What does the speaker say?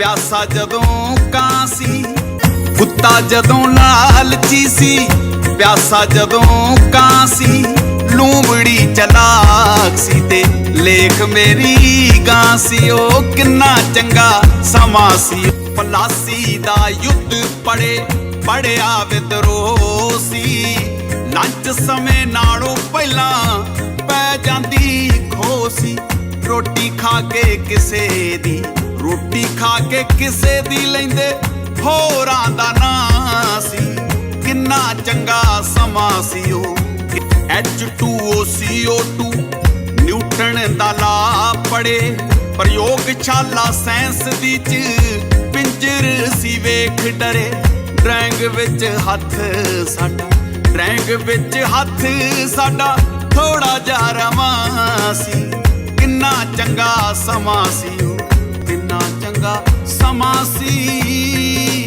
ਪਿਆਸਾ ਜਦੋਂ ਕਾਂ ਸੀ, ਕੁੱਤਾ ਜਦੋਂ ਲਾਲਚੀ ਸੀ, ਪਿਆਸਾ ਜਦੋਂ ਕਾਂ ਸੀ, ਲੂੰਬੜੀ ਚਲਾਕ ਸੀ ਤੇ ਲੇਖ ਮੇਰੀ ਗਾਂ ਸੀ, ਉਹ ਕਿੰਨਾ ਚੰਗਾ ਸਮਾਂ ਸੀ। ਪਲਾਸੀ ਦਾ ਯੁੱਧ ਪੜੇ, ਪੜਿਆ ਵਿਦਰੋਹ ਸੀ ਲੰਚ ਸਮੇਂ ਨਾਲੋਂ ਪਹਿਲਾਂ ਪੈ ਜਾਂਦੀ ਖੋਸੀ, ਰੋਟੀ ਖਾ ਕੇ ਕਿਸੇ ਦੀ ਰੋਟੀ ਖਾ ਕੇ ਕਿਸੇ ਦੀ ਲੈਂਦੇ ਹੋਰਾਂ ਦਾ ਨਾਂ ਸੀ। ਕਿੰਨਾ ਚੰਗਾ ਸਮਾਂ ਸੀ ਉਹ। H2OCO2 ਨਿਊਟਨ ਦਾ ਲਾ ਪੜੇ ਪ੍ਰਯੋਗਸ਼ਾਲਾ ਸਾਇੰਸ ਦੀ ਚ ਪਿੰਜਰ ਸੀ ਵੇਖ ਡਰੇ। ਡਰੈਂਗ ਵਿੱਚ ਹੱਥ ਸਾਡਾ ਡਰੈਂਗ ਵਿੱਚ ਹੱਥ ਸਾਡਾ ਥੋੜਾ ਜਿਹਾ ਰਵਾਂ ਸੀ। ਕਿੰਨਾ ਚੰਗਾ ਸਮਾਂ ਸੀ। ਕਿੰਨਾ ਚੰਗਾ ਸਮਾਸੀ